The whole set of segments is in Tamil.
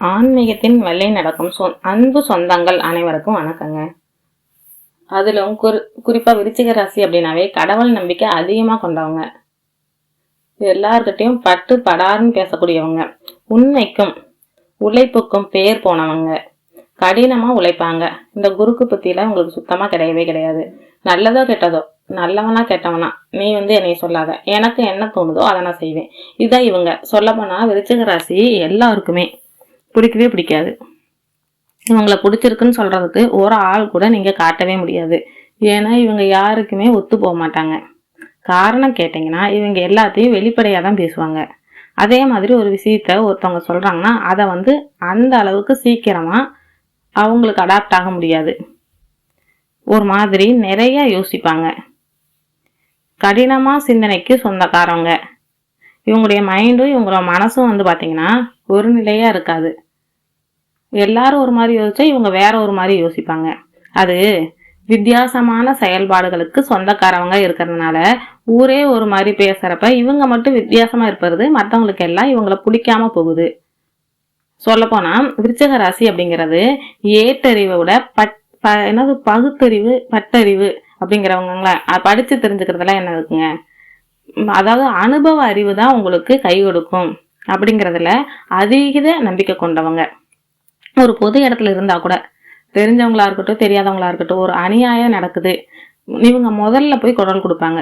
ஆன்மீகத்தின் வழி நடக்கும் சொ அன்பு சொந்தங்கள் அனைவருக்கும் வணக்கங்க. அதிலும் குறி குறிப்பாக விருச்சிக ராசி அப்படின்னாவே கடவுள் நம்பிக்கை அதிகமாக கொண்டவங்க. எல்லார்கிட்டையும் பட்டு படாருன்னு பேசக்கூடியவங்க. உண்மைக்கும் உழைப்புக்கும் பேர் போனவங்க. கடினமாக உழைப்பாங்க. இந்த குருக்கு புத்தியில உங்களுக்கு சுத்தமாக கிடையவே கிடையாது. நல்லதோ கெட்டதோ நல்லவனா கெட்டவனா நீ வந்து என்னை சொல்லாத. எனக்கு என்ன தோணுதோ அதை நான் செய்வேன். இதான் இவங்க. சொல்லப்போனால் விருச்சிக ராசி எல்லாருக்குமே பிடிக்கவே பிடிக்காது. இவங்களை பிடிச்சிருக்குன்னு சொல்கிறதுக்கு ஒரு ஆள் கூட நீங்கள் காட்டவே முடியாது. ஏன்னா இவங்க யாருக்குமே ஒத்து போக மாட்டாங்க. காரணம் கேட்டிங்கன்னா இவங்க எல்லாத்தையும் வெளிப்படையாக தான் பேசுவாங்க. அதே மாதிரி ஒரு விஷயத்த ஒருத்தவங்க சொல்கிறாங்கன்னா அதை வந்து அந்த அளவுக்கு சீக்கிரமாக அவங்களுக்கு அடாப்ட் ஆக முடியாது. ஒரு மாதிரி நிறைய யோசிப்பாங்க. கடினமாக சிந்தனைக்கு சொந்தக்காரவங்க. இவங்களுடைய மைண்டும் இவங்களோட மனசும் வந்து பார்த்தீங்கன்னா ஒரு நிலையாக இருக்காது. எல்லாரும் ஒரு மாதிரி யோசிச்சா இவங்க வேற ஒரு மாதிரி யோசிப்பாங்க. அது வித்தியாசமான செயல்பாடுகளுக்கு சொந்தக்காரவங்க இருக்கிறதுனால ஊரே ஒரு மாதிரி பேசுகிறப்ப இவங்க மட்டும் வித்தியாசமாக இருப்பது மற்றவங்களுக்கு எல்லாம் இவங்கள பிடிக்காம போகுது. சொல்லப்போனால் விருச்சக ராசி அப்படிங்கிறது ஏட்டறிவை விட பட் ப- என்னது பகுத்தறிவு பட்டறிவு அப்படிங்கிறவங்கள படித்து தெரிஞ்சுக்கிறதுலாம் என்ன இருக்குங்க? அதாவது அனுபவ அறிவு தான் உங்களுக்கு கை கொடுக்கும் அப்படிங்கிறதுல அதிக நம்பிக்கை கொண்டவங்க. ஒரு பொது இடத்துல இருந்தா கூட தெரிஞ்சவங்களா இருக்கட்டும் தெரியாதவங்களா இருக்கட்டும் ஒரு அநியாயம் நடக்குது. இவங்க முதல்ல போய் குரல் கொடுப்பாங்க.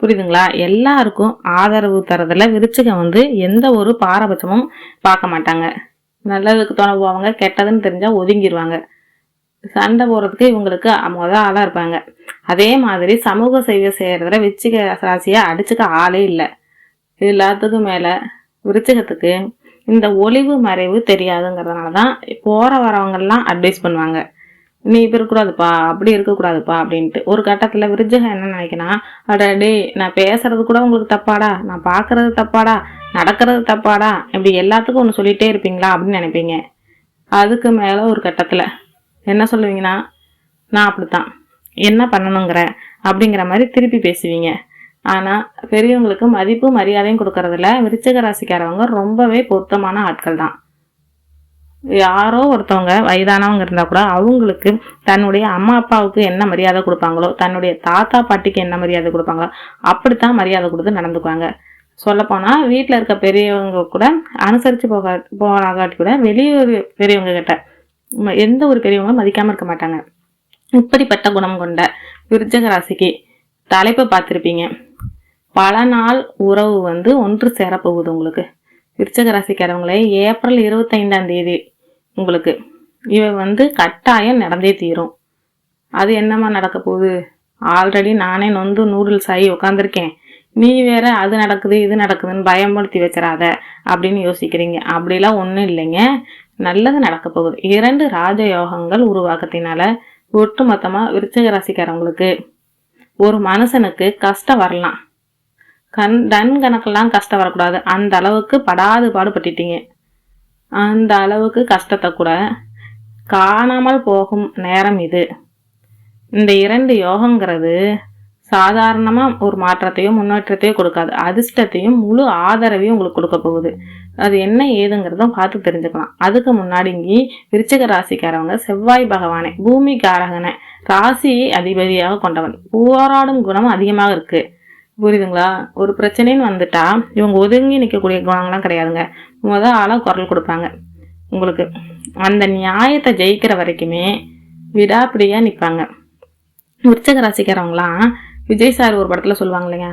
புரியுதுங்களா? எல்லாருக்கும் ஆதரவு தரதுல விருச்சிகம் வந்து எந்த ஒரு பாரபட்சமும் பார்க்க மாட்டாங்க. நல்லதுக்கு துணை போவாங்க கெட்டதுன்னு தெரிஞ்சா ஒதுங்கிடுவாங்க சண்டை போடுறதுக்கு இவங்களுக்கு மொதல் ஆளாக இருப்பாங்க. அதே மாதிரி சமூக சேவை செய்கிறதுல விச்சிக ராசியை அடிச்சுக்க ஆளே இல்லை. எல்லாத்துக்கும் மேலே விருச்சிகத்துக்கு இந்த ஒளிவு மறைவு தெரியாதுங்கிறதுனால தான் போகிற வரவங்கெல்லாம் அட்வைஸ் பண்ணுவாங்க. நீ இப்போ இருக்கக்கூடாதுப்பா அப்படி இருக்கக்கூடாதுப்பா அப்படின்ட்டு. ஒரு கட்டத்தில் விருச்சிகம் என்ன நினைக்கணும் அட நான் பேசுறது கூட உங்களுக்கு தப்பாடா? நான் பார்க்கறது தப்பாடா? நடக்கிறது தப்பாடா? இப்படி எல்லாத்துக்கும் ஒன்று சொல்லிகிட்டே இருப்பீங்களா அப்படின்னு நினைப்பீங்க. அதுக்கு மேலே ஒரு கட்டத்தில். என்ன சொல்லுவீங்கன்னா நான் அப்படித்தான். என்ன பண்ணணுங்கிற? அப்படிங்கிற மாதிரி திருப்பி பேசுவீங்க. ஆனால் பெரியவங்களுக்கு மதிப்பு மரியாதையும் கொடுக்கறதுல விருச்சக ராசிக்காரவங்க ரொம்பவே பொருத்தமான ஆட்கள் தான். யாரோ ஒருத்தவங்க வயதானவங்க இருந்தால் கூட அவங்களுக்கு தன்னுடைய அம்மா அப்பாவுக்கு என்ன மரியாதை கொடுப்பாங்களோ தன்னுடைய தாத்தா பாட்டிக்கு என்ன மரியாதை கொடுப்பாங்களோ அப்படித்தான் மரியாதை கொடுத்து நடந்துக்குவாங்க. சொல்லப்போனால் வீட்டில் இருக்க பெரியவங்க கூட அனுசரித்து போக போகாட்டி கூட வெளியூர் பெரியவங்க கிட்ட எந்த ஒரு பெரியவங்களும் மதிக்காம இருக்க மாட்டாங்க. இப்படிப்பட்ட குணம் கொண்ட விருச்சக ராசிக்கு தலைப்பை பார்த்துருப்பீங்க. பல நாள் உறவு வந்து ஒன்று சேரப்போகுது உங்களுக்கு. விருச்சக ராசிக்காரவங்களே ஏப்ரல் இருபத்தைந்தாம் தேதி உங்களுக்கு. இவ வந்து கட்டாயம் நடந்தே தீரும். அது என்னம்மா நடக்க போகுது? ஆல்ரெடி நானே நொந்து நூடுல்ஸ் ஆகி உட்காந்துருக்கேன் நீ வேற அது நடக்குது இது நடக்குதுன்னு பயமுறுத்தி வச்சிடாத அப்படின்னு யோசிக்கிறீங்க. அப்படிலாம் ஒன்றும் இல்லைங்க. நல்லது நடக்க போகுது. இரண்டு ராஜயோகங்கள் உருவாக்கத்தினால ஒட்டுமொத்தமாக விருச்சிக ராசிக்காரவங்களுக்கு ஒரு மனுஷனுக்கு கஷ்டம் வரலாம். கண் டன் கணக்கெல்லாம் கஷ்டம் வரக்கூடாது. அந்த அளவுக்கு படாது பாடுபட்டுட்டீங்க. அந்த அளவுக்கு கஷ்டத்தை கூட காணாமல் போகும் நேரம் இது. இந்த இரண்டு யோகங்கிறது சாதாரணமாக ஒரு மாற்றத்தையும் முன்னேற்றத்தையும் கொடுக்காது. அதிர்ஷ்டத்தையும் முழு ஆதரவையும் உங்களுக்கு கொடுக்க போகுது. அது என்ன ஏதுங்கிறதும் பார்த்து தெரிஞ்சுக்கலாம். அதுக்கு முன்னாடி இங்கே விருச்சக ராசிக்காரவங்க செவ்வாய் பகவானை பூமி காரகனை ராசியை அதிபதியாக கொண்டவன். போராடும் குணம் அதிகமாக இருக்கு. புரியுதுங்களா? ஒரு பிரச்சனைன்னு வந்துட்டா இவங்க ஒதுங்கி நிற்கக்கூடிய குணங்கள்லாம் கிடையாதுங்க. முத ஆளாக குரல் கொடுப்பாங்க. உங்களுக்கு அந்த நியாயத்தை ஜெயிக்கிற வரைக்குமே விடாப்பிடியாக நிற்பாங்க விருச்சக ராசிக்காரவங்களாம் விஜய் சார் ஒரு படத்தில் சொல்லுவாங்க இல்லைங்க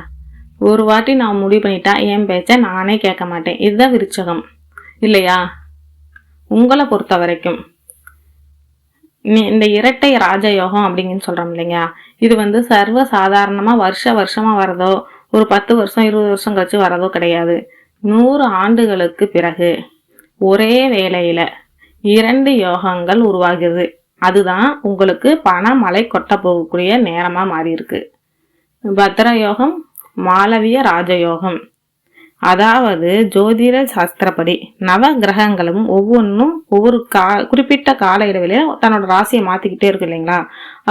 ஒரு வாட்டி நான் முடிவு பண்ணிட்டா என் பேச்ச நானே கேட்க மாட்டேன். இதுதான் விருச்சகம். இல்லையா? உங்களை பொறுத்த வரைக்கும். நீ இந்த இரட்டை ராஜயோகம் அப்படிங்கன்னு சொல்றோம் இல்லைங்க. இது வந்து சர்வ சாதாரணமா வருஷ வருஷமா வரதோ ஒரு பத்து வருஷம் இருபது வருஷம் கழிச்சு வரதோ கிடையாது. நூறு ஆண்டுகளுக்கு பிறகு ஒரே வேளையில் இரண்டு யோகங்கள் உருவாகுது அதுதான் உங்களுக்கு பணமழை கொட்ட போகக்கூடிய நேரமாக மாறிருக்கு பத்ர யோகம் மாளவிய ராஜயோகம். அதாவது ஜோதிட சாஸ்திரப்படி நவ கிரகங்களும் ஒவ்வொன்றும் ஒவ்வொரு கா குறிப்பிட்ட கால இடைவெளியில தன்னோட ராசியை மாத்திக்கிட்டே இருக்கு இல்லைங்களா?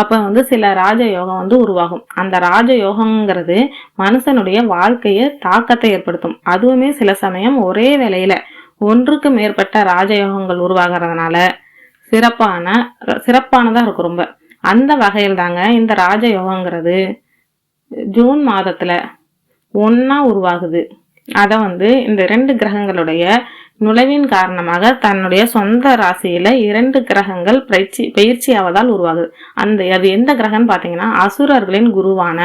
அப்போ வந்து சில ராஜயோகம் வந்து உருவாகும். அந்த ராஜயோகங்கிறது மனுஷனுடைய வாழ்க்கையை தாக்கத்தை ஏற்படுத்தும். அதுவுமே சில சமயம் ஒரே வேளையில ஒன்றுக்கு மேற்பட்ட ராஜயோகங்கள் உருவாகிறதுனால சிறப்பான சிறப்பானதாக இருக்கும் ரொம்ப. அந்த வகையில் தாங்க இந்த ராஜயோகங்கிறது. ஜூன் மாதத்தில் ஒன்றா உருவாகுது. அதை வந்து இந்த ரெண்டு கிரகங்களுடைய நுழைவின் காரணமாக தன்னுடைய சொந்த ராசியில இரண்டு கிரகங்கள் பயிற்சி பயிற்சி ஆவதால் உருவாகுது. அந்த அது எந்த கிரகம்னு பார்த்தீங்கன்னா அசுரர்களின் குருவான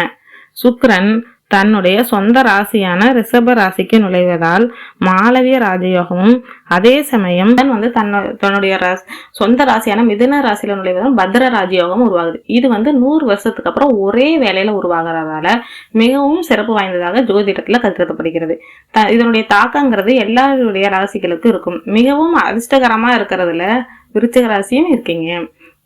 சுக்ரன் தன்னுடைய சொந்த ராசியான ரிஷப ராசிக்கு நுழைவதால் மாளவிய ராஜயோகமும் அதே சமயம் வந்து தன்னோ தன்னுடைய ராஸ்- சொந்த ராசியான மிதுன ராசியில நுழைவதால் பத்ர ராஜயோகம் உருவாகுது. இது வந்து நூறு வருஷத்துக்கு அப்புறம் ஒரே வேலையில உருவாகிறதால மிகவும் சிறப்பு வாய்ந்ததாக ஜோதிடத்துல கருதப்படுகிறது. த இதனுடைய தாக்கங்கிறது எல்லாருடைய ராசிகளுக்கும் இருக்கும். மிகவும் அதிர்ஷ்டகரமா இருக்கிறதுல விருச்சிக ராசியும் இருக்கீங்க.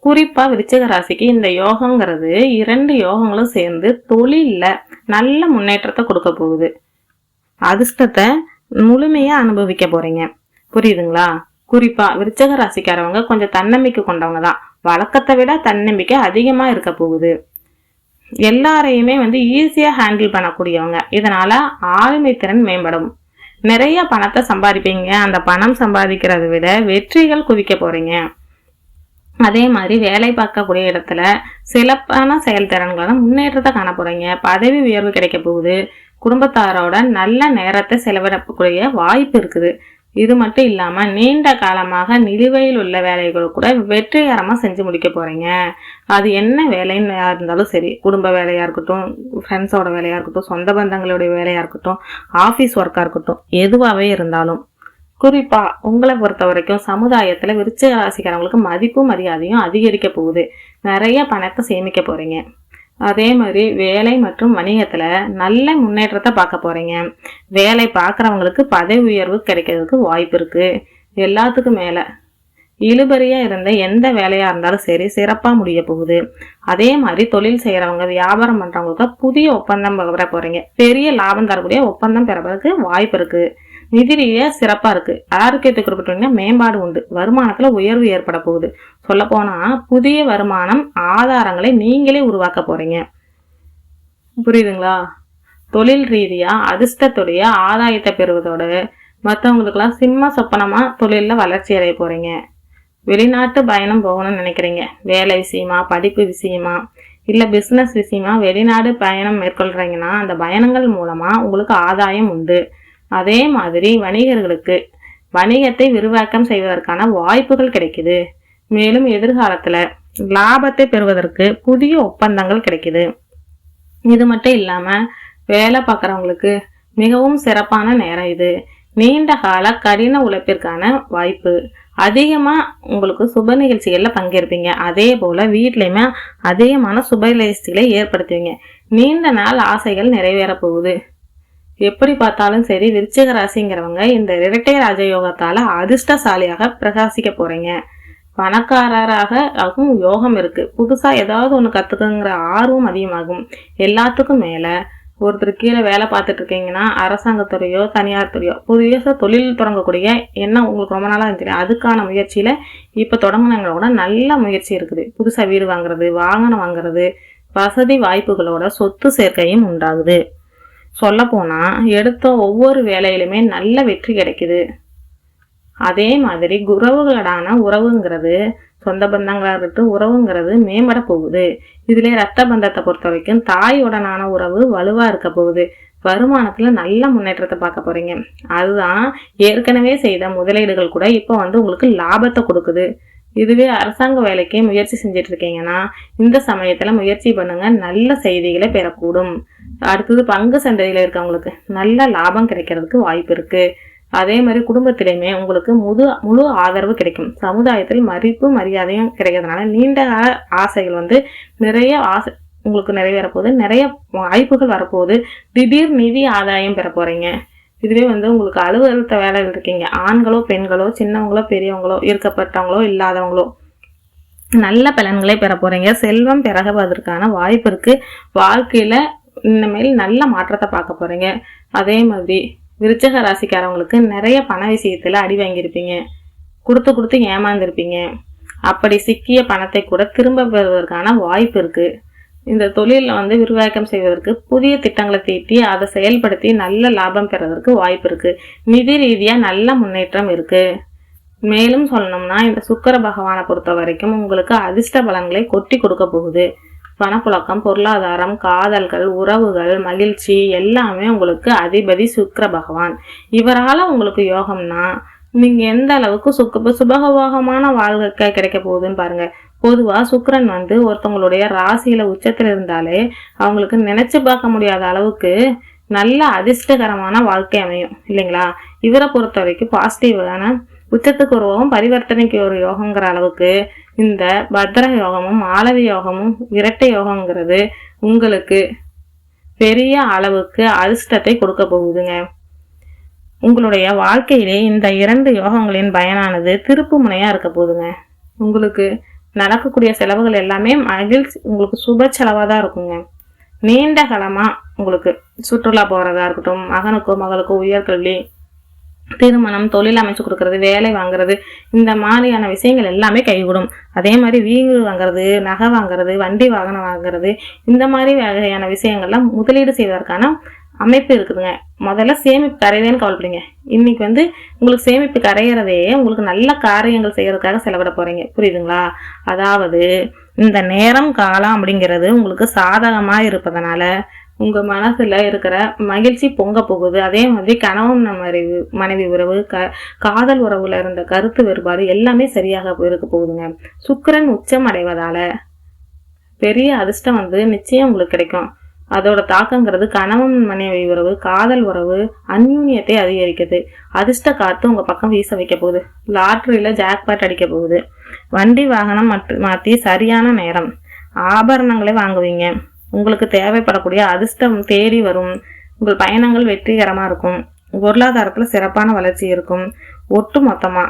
குறிப்பாக விருச்சிக ராசிக்கு இந்த யோகங்கிறது இரண்டு யோகங்களும் சேர்ந்து தொழிலில் நல்ல முன்னேற்றத்தை கொடுக்க போகுது. அதிர்ஷ்டத்தை முழுமையாக அனுபவிக்க போகிறீங்க புரியுதுங்களா? குறிப்பாக விருச்சக ராசிக்காரவங்க கொஞ்சம் தன்னம்பிக்கை கொண்டவங்க தான். வழக்கத்தை விட தன்னம்பிக்கை அதிகமாக இருக்க போகுது. எல்லாரையுமே வந்து ஈஸியாக ஹேண்டில் பண்ணக்கூடியவங்க. இதனால் ஆளுமை திறன் மேம்படும். நிறைய பணத்தை சம்பாதிப்பீங்க. அந்த பணம் சம்பாதிக்கிறதை விட வெற்றிகள் குவிக்க போகிறீங்க அதே மாதிரி வேலை பார்க்கக்கூடிய இடத்துல சிறப்பான செயல்திறன்களால முன்னேற்றத்தை காண போகிறீங்க பதவி உயர்வு கிடைக்க போகுது. குடும்பத்தாரோட நல்ல நேரத்தை செலவிடக்கூடிய வாய்ப்பு இருக்குது. இது மட்டும் இல்லாமல் நீண்ட காலமாக நிலுவையில் உள்ள வேலைகளை கூட வெற்றிகரமாக செஞ்சு முடிக்க போகிறீங்க அது என்ன வேலைன்னு இருந்தாலும் சரி குடும்ப வேலையாக இருக்கட்டும் ஃப்ரெண்ட்ஸோட வேலையாக இருக்கட்டும் சொந்த பந்தங்களுடைய வேலையாக இருக்கட்டும் ஆஃபீஸ் ஒர்க்காக இருக்கட்டும் எதுவாகவே இருந்தாலும் குறிப்பா உங்களை பொறுத்த வரைக்கும் சமுதாயத்துல விருச்சிக ராசிக்காரங்களுக்கு மதிப்பும் மரியாதையும் அதிகரிக்க போகுது. நிறைய பணத்தை சேமிக்க போறீங்க. அதே மாதிரி வேலை மற்றும் வணிகத்துல நல்ல முன்னேற்றத்தை பார்க்க போறீங்க. வேலை பார்க்குறவங்களுக்கு பதவி உயர்வு கிடைக்கிறதுக்கு வாய்ப்பு இருக்கு. எல்லாத்துக்கும் மேல இழுபறியாக இருந்த எந்த வேலையாக இருந்தாலும் சரி சிறப்பாக முடிய போகுது. அதே மாதிரி தொழில் செய்கிறவங்க வியாபாரம் பண்ணுறவங்களுக்கு புதிய ஒப்பந்தம் பெற போகிறீங்க பெரிய லாபம் தரக்கூடிய ஒப்பந்தம் பெறறதுக்கு வாய்ப்பு இருக்குது நிதி ரீதியாக சிறப்பாக இருக்குது ஆரோக்கியத்தை குறிப்பிட்டோம்னா மேம்பாடு உண்டு. வருமானத்தில் உயர்வு ஏற்பட போகுது. சொல்ல போனால் புதிய வருமானம் ஆதாரங்களை நீங்களே உருவாக்க போகிறீங்க புரியுதுங்களா? தொழில் ரீதியாக அதிர்ஷ்டத்துடைய ஆதாயத்தை பெறுவதோட மற்றவங்களுக்கெல்லாம் சிம்ம சொப்பனமாக தொழிலில் வளர்ச்சி அடைய போகிறீங்க வெளிநாட்டு பயணம் போகணும்னு நினைக்கிறீங்க. வேலை விஷயமா படிப்பு விஷயமா இல்லை பிஸ்னஸ் விஷயமா வெளிநாடு பயணம் மேற்கொள்கிறீங்கன்னா அந்த பயணங்கள் மூலமாக உங்களுக்கு ஆதாயம் உண்டு. அதே மாதிரி வணிகர்களுக்கு வணிகத்தை விரிவாக்கம் செய்வதற்கான வாய்ப்புகள் கிடைக்குது. மேலும் எதிர்காலத்தில் லாபத்தை பெறுவதற்கு புதிய ஒப்பந்தங்கள் கிடைக்குது. இது மட்டும் இல்லாமல் வேலை பார்க்குறவங்களுக்கு மிகவும் சிறப்பான நேரம் இது. நீண்ட கால கடின உழைப்பிற்கான வாய்ப்பு. அதிகமாக உங்களுக்கு சுப நிகழ்ச்சிகளில் பங்கேற்பீங்க. அதே போல் வீட்லேயுமே அதிகமான சுப நிகழ்ச்சிகளை ஏற்படுத்துவீங்க. நீண்ட நாள் ஆசைகள் நிறைவேற போகுது. எப்படி பார்த்தாலும் சரி விருச்சிக ராசிங்கிறவங்க இந்த இரட்டை ராஜயோகத்தால் அதிர்ஷ்டசாலியாக பிரகாசிக்க போகிறீங்க பணக்காரராக ஆகும் யோகம் இருக்குது புதுசாக ஏதாவது ஒன்று கற்றுக்குங்கிற ஆர்வம் அதிகமாகும். எல்லாத்துக்கும் மேலே ஒருத்தர் கீழே வேலை பார்த்துட்டு இருக்கீங்கன்னா அரசாங்கத்துறையோ தனியார் துறையோ புதிய தொழில் தொடங்கக்கூடிய என்ன உங்களுக்கு ரொம்ப நாளாக இருந்துச்சு. அதுக்கான முயற்சியில் இப்போ தொடங்கினவங்கள கூட நல்ல முயற்சி இருக்குது. புதுசாக வீடு வாங்குறது வாகனம் வாங்குறது வசதி வாய்ப்புகளோட சொத்து சேர்க்கையும் உண்டாகுது. சொல்ல எடுத்த ஒவ்வொரு வேலையிலுமே நல்ல வெற்றி கிடைக்குது. அதே மாதிரி உறவுகளடான உறவுங்கிறது சொந்த பந்தங்களாக இருக்கட்டும் உறவுங்கிறது மேம்பட போகுது. இதுலேயே ரத்த பந்தத்தை பொறுத்த வரைக்கும் தாயுடனான உறவு வலுவாக இருக்க போகுது. வருமானத்தில் நல்ல முன்னேற்றத்தை பார்க்க போகிறீங்க அதுதான் ஏற்கனவே செய்த முதலீடுகள் கூட இப்போ வந்து உங்களுக்கு லாபத்தை கொடுக்குது. இதுவே அரசாங்க வேலைக்கு முயற்சி செஞ்சுட்டு இருக்கீங்கன்னா இந்த சமயத்தில் முயற்சி பண்ணுங்க. நல்ல செய்திகளை பெறக்கூடும். அடுத்தது பங்கு சந்தையில் இருக்கவங்களுக்கு நல்ல லாபம் கிடைக்கிறதுக்கு வாய்ப்பு இருக்கு. அதே மாதிரி குடும்பத்திலையுமே உங்களுக்கு முழு முழு ஆதரவு கிடைக்கும். சமுதாயத்தில் மதிப்பு மரியாதையும் கிடைக்கிறதுனால நீண்ட கால ஆசைகள் வந்து நிறைய ஆசை உங்களுக்கு நிறைவேற போகுது நிறைய வாய்ப்புகள் வரப்போகுது. திடீர் நிதி ஆதாயம் பெற போறீங்க இதுவே வந்து உங்களுக்கு அலுவலகத்த வேலையில் இருக்கீங்க. ஆண்களோ பெண்களோ சின்னவங்களோ பெரியவங்களோ இருக்கப்பட்டவங்களோ இல்லாதவங்களோ நல்ல பலன்களை பெற போகிறீங்க செல்வம் பிறகுவதற்கான வாய்ப்பு இருக்குது வாழ்க்கையில் இனிமேல் நல்ல மாற்றத்தை பார்க்க போகிறீங்க அதே மாதிரி விருச்சக ராசிக்காரவங்களுக்கு நிறைய பண விஷயத்தில் அடி வாங்கியிருப்பீங்க. கொடுத்து கொடுத்து ஏமாந்துருப்பீங்க. அப்படி சிக்கிய பணத்தை கூட திரும்ப பெறுவதற்கான வாய்ப்பு இருக்குது இந்த தொழிலில் வந்து விரிவாக்கம் செய்வதற்கு புதிய திட்டங்களை தீட்டி அதை செயல்படுத்தி நல்ல லாபம் பெறுவதற்கு வாய்ப்பு இருக்குது நிதி ரீதியாக நல்ல முன்னேற்றம் இருக்குது மேலும் சொல்லணும்னா இந்த சுக்கிர பகவானை பொறுத்த வரைக்கும் உங்களுக்கு அதிர்ஷ்ட பலன்களை கொட்டி கொடுக்க போகுது. பணப்புழக்கம் பொருளாதாரம் காதல்கள் உறவுகள் மகிழ்ச்சி எல்லாமே உங்களுக்கு அதிபதி சுக்கிர பகவான். இவரால் உங்களுக்கு யோகம்னா நீங்கள் எந்த அளவுக்கு சுக்க சுபகபோகமான வாழ்க்கை கிடைக்க போகுதுன்னு பாருங்கள் பொதுவாக சுக்கரன் வந்து ஒருத்தவங்களுடைய ராசியில் உச்சத்தில் இருந்தாலே அவங்களுக்கு நினச்சி பார்க்க முடியாத அளவுக்கு நல்ல அதிர்ஷ்டகரமான வாழ்க்கை அமையும் இல்லைங்களா? இவரை பொறுத்த வரைக்கும் பாசிட்டிவான உச்சத்துக்கு ஒரு யோகம் பரிவர்த்தனைக்கு ஒரு யோகங்கிற அளவுக்கு இந்த பத்ர யோகமும் ஆலவி யோகமும் இரட்டை யோகங்கிறது உங்களுக்கு பெரிய அளவுக்கு அதிர்ஷ்டத்தை கொடுக்க போகுதுங்க. உங்களுடைய வாழ்க்கையிலே இந்த இரண்டு யோகங்களின் பயனானது திருப்பு முனையாக இருக்க போகுதுங்க. உங்களுக்கு நடக்கக்கூடிய செலவுகள் எல்லாமே மகிழ்ச்சி உங்களுக்கு சுப செலவாக தான் இருக்குங்க. நீண்ட காலமாக உங்களுக்கு சுற்றுலா போகிறதா இருக்கட்டும் மகனுக்கோ மகளுக்கோ உயர்கல்வி திருமணம் தொழில் அமைச்சு கொடுக்கறது வேலை வாங்குறது இந்த மாதிரியான விஷயங்கள் எல்லாமே கைகூடும். அதே மாதிரி வீடு வாங்குறது நகை வாங்குறது வண்டி வாகனம் வாங்குறது இந்த மாதிரி வகையான விஷயங்கள்லாம் முதலீடு செய்வதற்கான அமைப்பு இருக்குதுங்க. முதல்ல சேமிப்பு கரையுதேன்னு கவலைப்படுங்க. இன்னைக்கு வந்து உங்களுக்கு சேமிப்பு கரையிறதே உங்களுக்கு நல்ல காரியங்கள் செய்யறதுக்காக செலவிட போறீங்க. புரியுதுங்களா? அதாவது இந்த நேரம் காலம் அப்படிங்கிறது உங்களுக்கு சாதகமா இருப்பதனால உங்க மனசுல இருக்கிற மகிழ்ச்சி பொங்க போகுது. அதே மாதிரி கணவன் மனைவி மனைவி உறவு க காதல் உறவுல இருந்த கருத்து வேறுபாடு எல்லாமே சரியாக இருக்க போகுதுங்க. சுக்கரன் உச்சம் அடைவதால பெரிய அதிர்ஷ்டம் வந்து நிச்சயம் உங்களுக்கு கிடைக்கும். அதோட தாக்கங்கிறது கணவன் மனைவி உறவு காதல் உறவு அந்யூன்யத்தை அதிகரிக்குது. அதிர்ஷ்ட காத்து உங்க பக்கம் வீச வைக்க போகுது. லாட்ரியில ஜாக்பாட் அடிக்க போகுது. வண்டி வாகனம் மற்ற மாத்தி சரியான நேரம். ஆபரணங்களை வாங்குவீங்க. உங்களுக்கு தேவைப்படக்கூடிய அதிர்ஷ்டம் தேடி வரும். உங்கள் பயணங்கள் வெற்றிகரமா இருக்கும். பொருளாதாரத்துல சிறப்பான வளர்ச்சி இருக்கும். ஒட்டு மொத்தமா.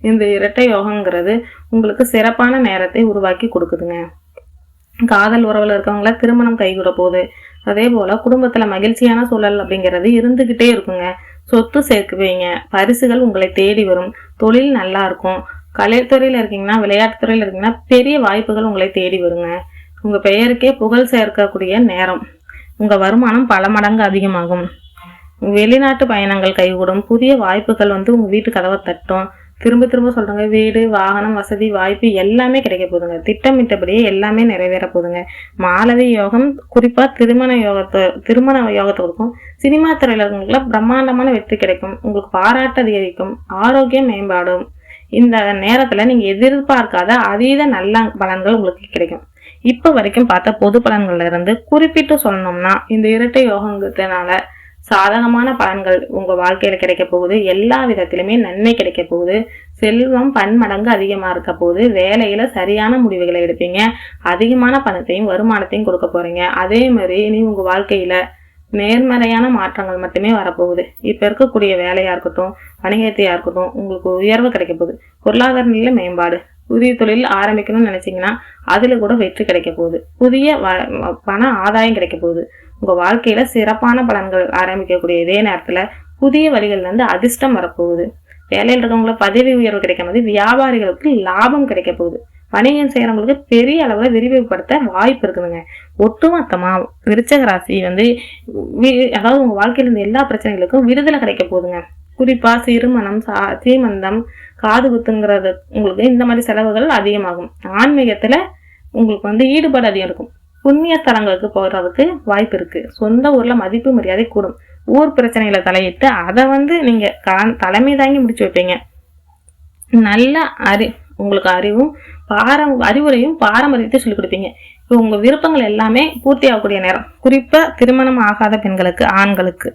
இந்த இரட்டை யோகங்கிறது உங்களுக்கு சிறப்பான நேரத்தை உருவாக்கி கொடுக்குதுங்க. காதல் உறவில் இருக்கவங்கள திருமணம் கைகூட போகுது அதே போல் குடும்பத்தில் மகிழ்ச்சியான சூழல் அப்படிங்கிறது இருந்துக்கிட்டே இருக்குங்க. சொத்து சேர்க்குவீங்க. பரிசுகள் உங்களை தேடி வரும். தொழில் நல்லா இருக்கும். கலைத்துறையில் இருக்கீங்கன்னா விளையாட்டுத்துறையில இருக்கீங்கன்னா பெரிய வாய்ப்புகள் உங்களை தேடி வருங்க. உங்கள் பெயருக்கே புகழ் சேர்க்கக்கூடிய நேரம். உங்கள் வருமானம் பல மடங்கு அதிகமாகும். வெளிநாட்டு பயணங்கள் கைகூடும். புதிய வாய்ப்புகள் வந்து உங்கள் வீட்டு கதவை தட்டும். திரும்ப திரும்ப சொல்றேங்க வீடு வாகனம் வசதி வாய்ப்பு எல்லாமே கிடைக்க போதுங்க திட்டமிட்டபடியே எல்லாமே நிறைவேற போதுங்க மாலவி யோகம் குறிப்பா திருமண யோகத்தை திருமண யோகத்தை கொடுக்கும். சினிமா துறையில பிரம்மாண்டமான வெற்றி கிடைக்கும். உங்களுக்கு பாராட்டு அதிகரிக்கும். ஆரோக்கியம் மேம்பாடும். இந்த நேரத்துல நீங்க எதிர்பார்க்காத அதீத நல்ல பலன்கள் உங்களுக்கு கிடைக்கும். இப்போ வரைக்கும் பார்த்த பொது பலன்கள்ல இருந்து குறிப்பிட்டு சொல்லணும்னா இந்த இரட்டை யோகங்கிறதுனால சாதகமான பலன்கள் உங்கள் வாழ்க்கையில் கிடைக்க போகுது. எல்லா விதத்திலுமே நன்மை கிடைக்க போகுது. செல்வம் பன்மடங்கு அதிகமாக இருக்க போகுது. வேலையில் சரியான முடிவுகளை எடுப்பீங்க. அதிகமான பணத்தையும் வருமானத்தையும் கொடுக்க போகிறீங்க அதே மாதிரி இனி உங்கள் வாழ்க்கையில் நேர்மறையான மாற்றங்கள் மட்டுமே வரப்போகுது. இப்போ இருக்கக்கூடிய வேலையாக இருக்கட்டும் வணிகத்தையாக இருக்கட்டும் உங்களுக்கு உயர்வு கிடைக்க போகுது. பொருளாதார நிலை மேம்பாடு. புதிய தொழில் ஆரம்பிக்கணும்னு நினச்சிங்கன்னா அதில் கூட வெற்றி கிடைக்க போகுது. புதிய பண ஆதாயம் கிடைக்க போகுது. உங்கள் வாழ்க்கையில் சிறப்பான பலன்கள் ஆரம்பிக்கக்கூடிய இதே நேரத்தில் புதிய வழிகள்லேருந்து அதிர்ஷ்டம் வரப்போகுது. வேலையில் இருக்கவங்கள பதவி உயர்வு கிடைக்கும் போது வியாபாரிகளுக்கு லாபம் கிடைக்க போகுது. வணிகம் செய்கிறவங்களுக்கு பெரிய அளவில் விரிவுபடுத்த வாய்ப்பு இருக்குதுங்க. ஒட்டுமொத்தமாக விருச்சக ராசி வந்து அதாவது உங்கள் வாழ்க்கையில் இருந்த எல்லா பிரச்சனைகளுக்கும் விடுதலை கிடைக்க போகுதுங்க. குறிப்பாக திருமணம் சா சீமந்தம் காது குத்துங்கிறது உங்களுக்கு இந்த மாதிரி செலவுகள் அதிகமாகும். ஆன்மீகத்தில் உங்களுக்கு வந்து ஈடுபாடு அதிகம் இருக்கும். புண்ணிய தலங்களுக்கு போகிறதுக்கு வாய்ப்பு இருக்கு. சொந்த ஊர்ல மதிப்பு மரியாதை கூடும். ஊர் பிரச்சனைகளை தலையிட்டு அதை வந்து நீங்க தலைமை தாங்கி முடிச்சு வைப்பீங்க. நல்ல அறி உங்களுக்கு அறிவும் பாரம் அறிவுரையும் பாரம்பரியத்தை சொல்லிக் கொடுப்பீங்க. இப்போ உங்க விருப்பங்கள் எல்லாமே பூர்த்தி ஆகக்கூடிய நேரம். குறிப்பா திருமணம் ஆகாத பெண்களுக்கு ஆண்களுக்கு.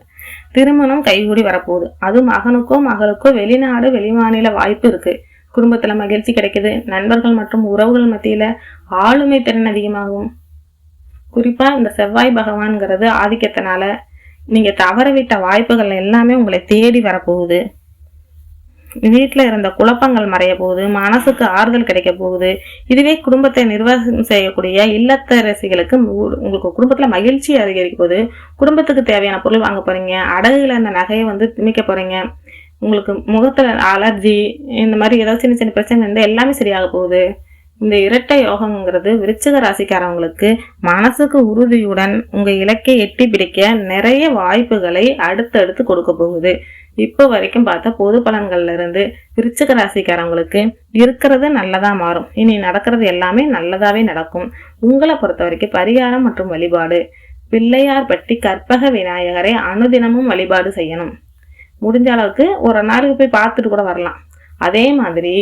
திருமணம் கைகூடி வரப்போகுது. அது மகனுக்கோ மகளுக்கோ வெளிநாடு வெளிமாநில வாய்ப்பு இருக்கு. குடும்பத்துல மகிழ்ச்சி கிடைக்குது. நண்பர்கள் மற்றும் உறவுகள் மத்தியில ஆளுமை திறன் அதிகமாகும். குறிப்பாக இந்த செவ்வாய் பகவான்கிறது ஆதிக்கத்தினால நீங்கள் தவறவிட்ட வாய்ப்புகள் எல்லாமே உங்களை தேடி வரப்போகுது. வீட்டில் இருந்த குழப்பங்கள் மறைய போகுது மனசுக்கு ஆறுதல் கிடைக்க போகுது. இதுவே குடும்பத்தை நிர்வாகம் செய்யக்கூடிய இல்லத்தரசிகளுக்கு உங்களுக்கு குடும்பத்தில் மகிழ்ச்சி அதிகரிக்க போகுது. குடும்பத்துக்கு தேவையான பொருள் வாங்க போகிறீங்க அடகுல அந்த நகையை வந்து திமிக்க போகிறீங்க உங்களுக்கு முகத்தில் அலர்ஜி இந்த மாதிரி ஏதாவது சின்ன சின்ன பிரச்சனை இருந்தால் எல்லாமே சரியாக போகுது. இந்த இரட்டை யோகம்ங்கிறது விருச்சிக ராசிக்காரவங்களுக்கு மனசுக்கு உறுதியுடன் உங்க இலக்கை எட்டி பிடிக்க நிறைய வாய்ப்புகளை அடுத்தடுத்து கொடுக்க போகுது. இப்போ வரைக்கும் பார்த்தா பொது பலன்கள்ல இருந்து விருச்சிக ராசிக்காரவங்களுக்கு இருக்கிறது நல்லதா மாறும். இனி நடக்கிறது எல்லாமே நல்லதாவே நடக்கும். உங்களை பொறுத்த வரைக்கும் பரிகாரம் மற்றும் வழிபாடு பிள்ளையார்பட்டி கற்பக விநாயகரை அனுதினமும் வழிபாடு செய்யணும். முடிஞ்ச அளவுக்கு ஒரு நாளுக்கு போய் பார்த்துட்டு கூட வரலாம். அதே மாதிரி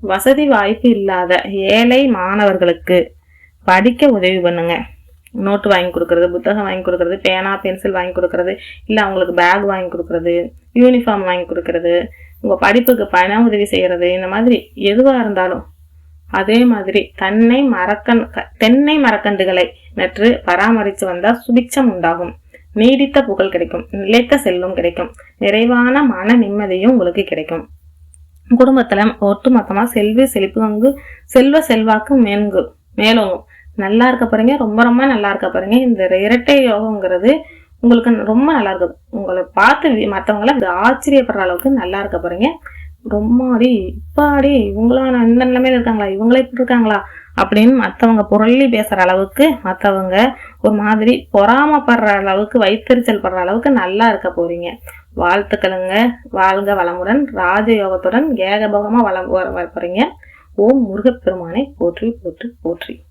வசதி வாய்ப்பு இல்லாத ஏழை மாணவர்களுக்கு படிக்க உதவி பண்ணுங்க. நோட்டு வாங்கி கொடுக்கறது புத்தகம் வாங்கி கொடுக்கறது பேனா பென்சில் வாங்கி கொடுக்கறது இல்லை அவங்களுக்கு பேக் வாங்கி கொடுக்கறது யூனிஃபார்ம் வாங்கி கொடுக்கறது உங்கள் படிப்புக்கு பண உதவி செய்கிறது இந்த மாதிரி எதுவாக இருந்தாலும் அதே மாதிரி தன்னை மரக்கன் க- தென்னை மரக்கன்றுகளை நற்று பராமரித்து வந்தால் சுபிட்சம் உண்டாகும். நீடித்த புகழ் கிடைக்கும் நிலைத்த செல்வம் கிடைக்கும் நிறைவான மன நிம்மதியும் உங்களுக்கு கிடைக்கும். குடும்பத்தில் ஒட்டுமொத்தமாக செல்வி செழிப்பு செல்வ செல்வாக்கு மேன்கு மேலோங்கும். நல்லா இருக்க போறீங்க ரொம்ப ரொம்ப நல்லா இருக்க போறீங்க. இந்த இரட்டை யோகங்கிறது உங்களுக்கு ரொம்ப நல்லா இருக்குது உங்களை பார்த்து மற்றவங்கள ஆச்சரியப்படுற அளவுக்கு நல்லா இருக்க போறீங்க. ரொம்ப அடி இப்பாடி இவங்களாம் இந்த நிலைமையில இருக்காங்களா இவங்களே இப்படி இருக்காங்களா அப்படின்னு மற்றவங்க புரளி பேசுகிற அளவுக்கு மற்றவங்க ஒரு மாதிரி பொறாமப்படுற அளவுக்கு வைத்தறிச்சல் படுற அளவுக்கு நல்லா இருக்க போறீங்க. வாழ்த்துக்களுங்க. வாழ்க வளமுடன். ராஜயோகத்துடன் ஏகபோகமா வளம் வர போகிறீங்க போறீங்க. ஓம் முருகப்பெருமானை போற்றி போற்றி போற்றி.